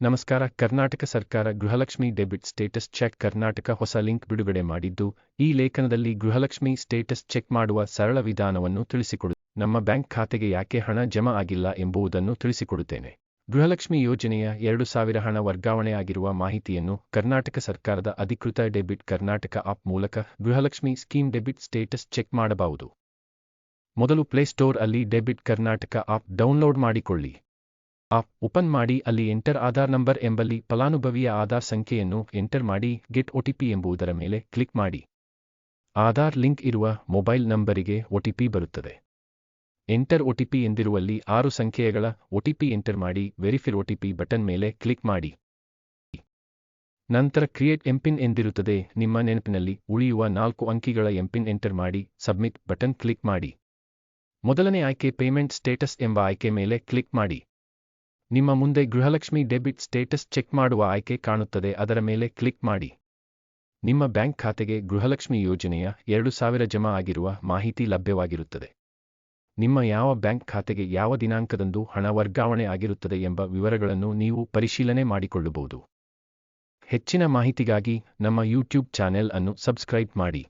ನಮಸ್ಕಾರ, ಕರ್ನಾಟಕ ಸರ್ಕಾರ Gruhalakshmi debit status check Karnataka ಹೊಸ ಲಿಂಕ್ ಬಿಡುಗಡೆ ಮಾಡಿದ್ದು, ಈ ಲೇಖನದಲ್ಲಿ ಗೃಹಲಕ್ಷ್ಮಿ ಸ್ಟೇಟಸ್ ಚೆಕ್ ಮಾಡುವ ಸರಳ ವಿಧಾನವನ್ನು ತಿಳಿಸಿಕೊಡು, ನಮ್ಮ ಬ್ಯಾಂಕ್ ಖಾತೆಗೆ ಯಾಕೆ ಹಣ ಜಮಾ ಆಗಿಲ್ಲ ಎಂಬುದನ್ನು ತಿಳಿಸಿಕೊಡುತ್ತೇನೆ. ಗೃಹಲಕ್ಷ್ಮಿ ಯೋಜನೆಯ ಎರಡು ಸಾವಿರ ಹಣ ವರ್ಗಾವಣೆಯಾಗಿರುವ ಮಾಹಿತಿಯನ್ನು ಕರ್ನಾಟಕ ಸರ್ಕಾರದ ಅಧಿಕೃತ ಡೆಬಿಟ್ ಕರ್ನಾಟಕ ಆಪ್ ಮೂಲಕ Gruhalakshmi scheme debit status check ಮಾಡಬಹುದು. ಮೊದಲು ಪ್ಲೇಸ್ಟೋರ್ ಅಲ್ಲಿ ಡೆಬಿಟ್ ಕರ್ನಾಟಕ ಆಪ್ ಡೌನ್ಲೋಡ್ ಮಾಡಿಕೊಳ್ಳಿ. ಆಪ್ ಓಪನ್ ಮಾಡಿ ಅಲ್ಲಿ ಎಂಟರ್ ಆಧಾರ್ ನಂಬರ್ ಎಂಬಲ್ಲಿ ಫಲಾನುಭವಿಯ ಆಧಾರ್ ಸಂಖ್ಯೆಯನ್ನು ಎಂಟರ್ ಮಾಡಿ ಗೆಟ್ ಒಟಿಪಿ ಎಂಬುದರ ಮೇಲೆ ಕ್ಲಿಕ್ ಮಾಡಿ. ಆಧಾರ್ ಲಿಂಕ್ ಇರುವ ಮೊಬೈಲ್ ನಂಬರಿಗೆ ಒಟಿಪಿ ಬರುತ್ತದೆ. ಎಂಟರ್ ಒಟಿಪಿ ಎಂದಿರುವಲ್ಲಿ ಆರು ಸಂಖ್ಯೆಗಳ ಒಟಿಪಿ ಎಂಟರ್ ಮಾಡಿ ವೆರಿಫೈ ಒಟಿಪಿ ಬಟನ್ ಮೇಲೆ ಕ್ಲಿಕ್ ಮಾಡಿ. ನಂತರ ಕ್ರಿಯೇಟ್ ಎಂಪಿನ್ ಎಂದಿರುತ್ತದೆ. ನಿಮ್ಮ ನೆನಪಿನಲ್ಲಿ ಉಳಿಯುವ ನಾಲ್ಕು ಅಂಕಿಗಳ ಎಂಪಿನ್ ಎಂಟರ್ ಮಾಡಿ ಸಬ್ಮಿಟ್ ಬಟನ್ ಕ್ಲಿಕ್ ಮಾಡಿ. ಮೊದಲನೇ ಆಯ್ಕೆ ಪೇಮೆಂಟ್ ಸ್ಟೇಟಸ್ ಎಂಬ ಆಯ್ಕೆ ಮೇಲೆ ಕ್ಲಿಕ್ ಮಾಡಿ. ನಿಮ್ಮ ಮುಂದೆ ಗೃಹಲಕ್ಷ್ಮಿ ಡೆಬಿಟ್ ಸ್ಟೇಟಸ್ ಚೆಕ್ ಮಾಡುವ ಆಯ್ಕೆ ಕಾಣುತ್ತದೆ, ಅದರ ಮೇಲೆ ಕ್ಲಿಕ್ ಮಾಡಿ. ನಿಮ್ಮ ಬ್ಯಾಂಕ್ ಖಾತೆಗೆ ಗೃಹಲಕ್ಷ್ಮಿ ಯೋಜನೆಯ ಎರಡು ಸಾವಿರ ಜಮಾ ಆಗಿರುವ ಮಾಹಿತಿ ಲಭ್ಯವಾಗಿರುತ್ತದೆ. ನಿಮ್ಮ ಯಾವ ಬ್ಯಾಂಕ್ ಖಾತೆಗೆ ಯಾವ ದಿನಾಂಕದಂದು ಹಣ ವರ್ಗಾವಣೆ ಆಗಿರುತ್ತದೆ ಎಂಬ ವಿವರಗಳನ್ನು ನೀವು ಪರಿಶೀಲನೆ ಮಾಡಿಕೊಳ್ಳಬಹುದು. ಹೆಚ್ಚಿನ ಮಾಹಿತಿಗಾಗಿ ನಮ್ಮ ಯೂಟ್ಯೂಬ್ ಚಾನೆಲ್ ಅನ್ನು ಸಬ್ಸ್ಕ್ರೈಬ್ ಮಾಡಿ.